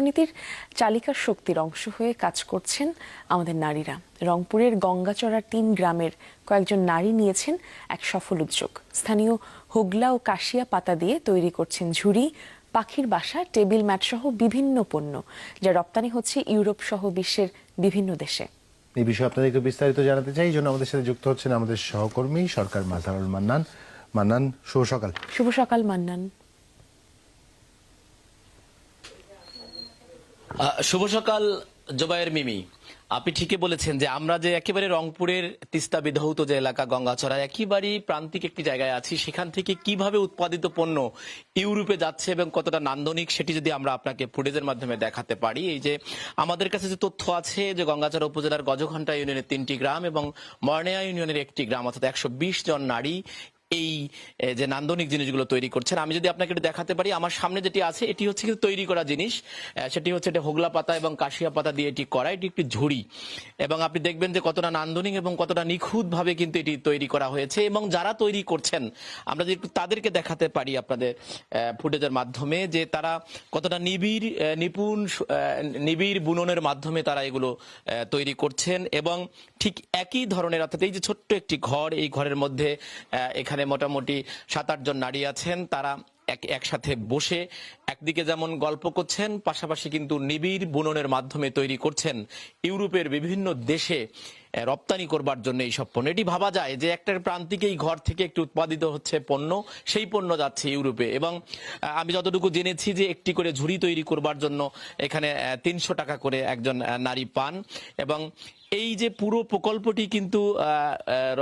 অর্থনীতির চালিকার শক্তির অংশ হয়ে কাজ করছেন আমাদের নারীরা। রংপুরের গঙ্গাচড়ার তিন গ্রামের কয়েকজন নারী নিয়েছেন এক সফল উদ্যোগ। স্থানীয় হোগলা ও কাশিয়া পাতা দিয়ে তৈরি করছেন ঝুড়ি পাখির বাসা টেবিল ম্যাট সহ বিভিন্ন পণ্য যা রপ্তানি হচ্ছে ইউরোপ সহ বিশ্বের বিভিন্ন দেশে। এই বিষয়ে আপনাদেরকে বিস্তারিত জানাতে চাই। এই জন্য আমাদের সাথে যুক্ত হচ্ছেন আমাদের সহকর্মী সরকার মাজারুল মান্নান। মান্নান শুভ সকাল। শুভ সকাল মান্নান। শুভ সকাল, জোবায়ের মিমি। আপনি ঠিকই বলেছেন যে আমরা যে একেবারে রংপুরের তিস্তা বিধৌত যে এলাকা গঙ্গাচড়া একেবারেই প্রান্তিক একটি জায়গায় আছি, সেখান থেকে কীভাবে উৎপাদিত পণ্য ইউরোপে যাচ্ছে এবং কতটা নান্দনিক সেটি যদি আমরা আপনাকে ফুটেজের মাধ্যমে দেখাতে পারি। এই যে আমাদের কাছে যে তথ্য আছে যে গঙ্গাচড়া উপজেলার গজঘণ্টা ইউনিয়নের তিনটি গ্রাম এবং মর্নেয়া ইউনিয়নের একটি গ্রাম, অর্থাৎ একশো বিশ জন নারী এই যে নান্দনিক জিনিসগুলো তৈরি করছেন আমি যদি আপনাকে একটু দেখাতে পারি আমার সামনে যেটি আছে এটি হচ্ছে কিন্তু তৈরি করা জিনিস। সেটি হচ্ছে এটা হোগলা পাতা এবং কাশিয়া পাতা দিয়ে এটি করা এটি একটি ঝুড়ি। এবং আপনি দেখবেন যে কতটা নান্দনিক এবং কতটা নিখুঁত ভাবে কিন্তু এটি তৈরি করা হয়েছে। এবং যারা তৈরি করছেন আমরা যদি একটু তাদেরকে দেখাতে পারি আপনাদের ফুটেজের মাধ্যমে যে তারা কতটা নিবিড় নিপুণ নিবিড় বুননের মাধ্যমে তারা এগুলো তৈরি করছেন। এবং ঠিক একই ধরনের অর্থাৎ এই যে ছোট্ট একটি ঘর এই ঘরের মধ্যে আহ, এখানে মোটামুটি সাত আটজন নারী আছেন। তারা এক, একসাথে বসে একদিকে যেমন গল্প করছেন, পাশাপাশি কিন্তু নিবিড় বুননের মাধ্যমে তৈরি করছেন। ইউরোপের বিভিন্ন দেশে রপ্তানি করবার জন্য এই সব পণ্য। এটি ভাবা যায় যে একটা প্রান্তিক এই ঘর থেকে একটি উৎপাদিত হচ্ছে পণ্য, সেই পণ্য যাচ্ছে ইউরোপে। এবং আমি যতটুকু জেনেছি যে একটি করে ঝুড়ি তৈরি করবার জন্য এখানে তিনশো টাকা করে একজন নারী পান। এবং এই যে পুরো প্রকল্পটি কিন্তু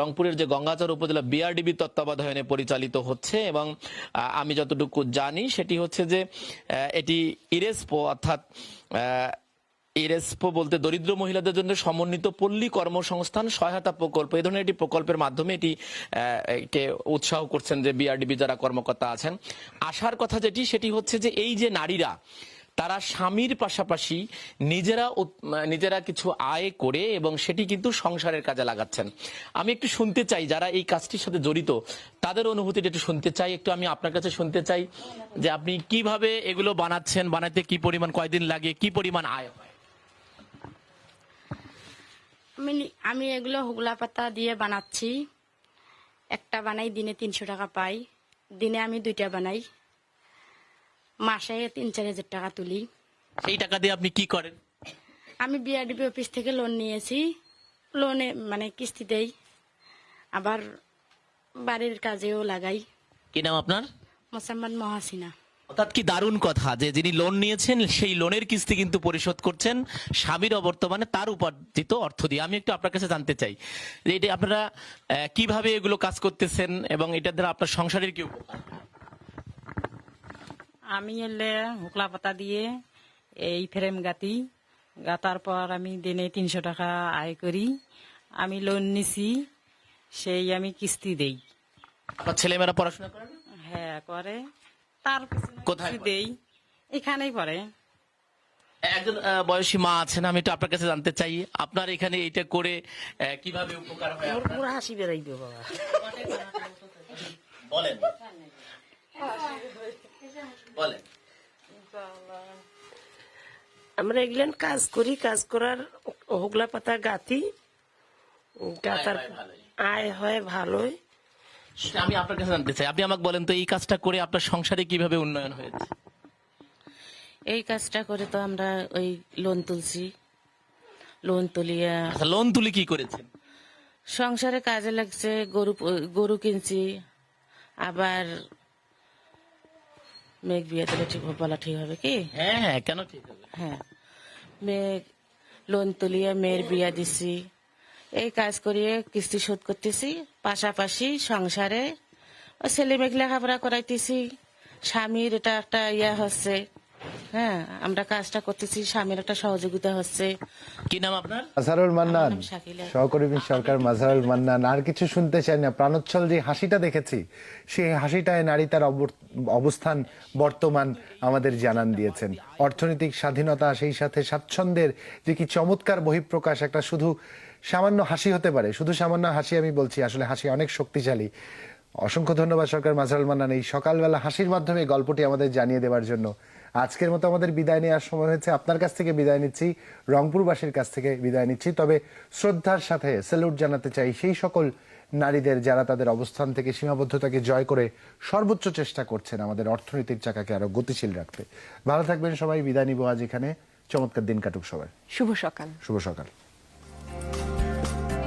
রংপুরের যে গঙ্গাচর উপজেলা বিআরডিবি তত্ত্বাবধানে পরিচালিত হচ্ছে এবং আমি যতটুকু জানি সেটি হচ্ছে যে এটি ইরেসপো অর্থাৎ ইরেসপো বলতে দরিদ্র মহিলাদের জন্য সমন্বিত পল্লী কর্মসংস্থান সহায়তা প্রকল্প। এই ধরনের একটি প্রকল্পের মাধ্যমে এটি একে উৎসাহ করছেন যে বিআরডিবি যারা কর্মকর্তা আছেন। আসার কথা যেটি, সেটি হচ্ছে যে এই যে নারীরা, তারা স্বামীর পাশাপাশি নিজেরা নিজেরা কিছু আয় করে এবং সেটি কিন্তু সংসারের কাজে লাগাচ্ছেন। আমি একটু শুনতে চাই, যারা এই কাজটির সাথে জড়িত, তাদের অনুভূতিটা একটু শুনতে চাই। একটু আমি আপনার কাছে শুনতে চাই যে আপনি কীভাবে এগুলো বানাচ্ছেন, বানাতে কি পরিমাণ, কয়দিন লাগে, কি পরিমাণ আয় হয়? আমি আমি এগুলো হুগলা পাতা দিয়ে বানাচ্ছি। একটা বানাই দিনে তিনশো টাকা পাই। দিনে আমি দুইটা বানাই। মাসে তিন চার হাজার টাকা তুলি। সেই টাকা দিয়ে আপনি কি করেন? আমি বিআরডিপি অফিস থেকে লোন নিয়েছি। লোনে মানে কিস্তি দেই আবার বাড়ির কাজেও লাগাই। কি নাম আপনার? মোসাম্মদ মহাসিনা। অর্থাৎ কি দারুণ কথা যে যিনি লোন নিয়েছেন সেই লোনের কিস্তি কিন্তু পরিশোধ করছেন। স্বামীর অবর্তমানে তার উপার্জিত অর্থ দিয়ে। আমি একটু আপনার কাছে জানতে চাই যে এটা আপনারা কীভাবে এগুলো কাজ করতেছেন এবং এটা দ্বারা আপনার সংসারের কি উপকার? আমি এলে হুকলা পাতা দিয়ে এই ফ্রেম গাতি গাতার পর আমি দিনে তিনশো টাকা আয় করি। আমি লোন নিছি সেই আমি কিস্তি দেই। ছেলেমেয়েরা পড়াশোনা করে? হ্যাঁ করে। তার কোথায় দেই। এখানেই পড়ে। একজন বয়সী মা আছেন আমি একটু আপনার কাছে জানতে চাই। আপনার এখানে এটা করে কীভাবে উপকার হয় আপনার? পুরো হাসি দেবো বাবা। বলেন। বলেন। আমরা এগুলেন কাজ করি কাজ করার হুগলা পাতা গাতি গাতার আয় হয় ভালোই। সেটা আমি আপনার কাছে জানতে চাই। আপনি আমাকে বলেন তো এই কাজটা করে আপনার সংসারে কীভাবে উন্নয়ন হয়েছে? এই কাজটা করে তো আমরা ওই লোন তুলছি। লোন তুলিয়া আচ্ছা লোন তুলে কি করেছেন? সংসারে কাজে লাগছে গরু গরু কিনছি আবার মেঘ বিয়ে দিলে ঠিক বলা ঠিক হবে কি? হ্যাঁ হ্যাঁ কেন ঠিক হবে? হ্যাঁ। মেঘ লোন তুলিয়ে মেয়ের বিয়া দিছি। এই কাজ করিয়ে কিস্তি শোধ করতেছি পাশাপাশি সংসারে ছেলে মেঘ লেখাপড়া করাইতেছি। স্বামীর এটা একটা ইয়া হচ্ছে হ্যাঁ আমরা কাজটা করতেছি স্বামীর একটা সহযোগিতা হচ্ছে। কি নাম আপনার? মাজারুল মান্নান সহকর্মী সরকার মাজারুল মান্নান। আর কিছু শুনতে চাই না প্রাণোচ্ছল যে হাসিটা দেখেছি সেই হাসিটায় নারী তার অবস্থান বর্তমান আমাদের জানান দিয়েছেন। অর্থনৈতিক স্বাধীনতা সেই সাথে স্বাচ্ছন্দ্যের যে কি চমৎকার বহিঃপ্রকাশ একটা শুধু সামান্য হাসি হতে পারে। শুধু সামান্য হাসি আমি বলছি আসলে হাসি অনেক শক্তিশালী। অসংখ্য ধন্যবাদ সরকার মাজারুল মান্নান এই সকালবেলা হাসির মাধ্যমে গল্পটি আমাদের জানিয়ে দেওয়ার জন্য। আজকের মতো আমাদের বিদায় নেওয়ার সময় হয়েছে। আপনার কাছ থেকে বিদায় নিচ্ছি রংপুরবাসীর কাছ থেকে বিদায় নিচ্ছি। তবে শ্রদ্ধার সাথে স্যালুট জানাতে চাই সেই সকল নারীদের যারা তাদের অবস্থান থেকে সীমাবদ্ধতাকে জয় করে সর্বোচ্চ চেষ্টা করছেন আমাদের অর্থনীতির চাকাকে আরও গতিশীল রাখতে। ভালো থাকবেন সবাই বিদায় নিব আজ এখানে। চমৎকার দিন কাটুক সবাই। শুভ সকাল। শুভ সকাল।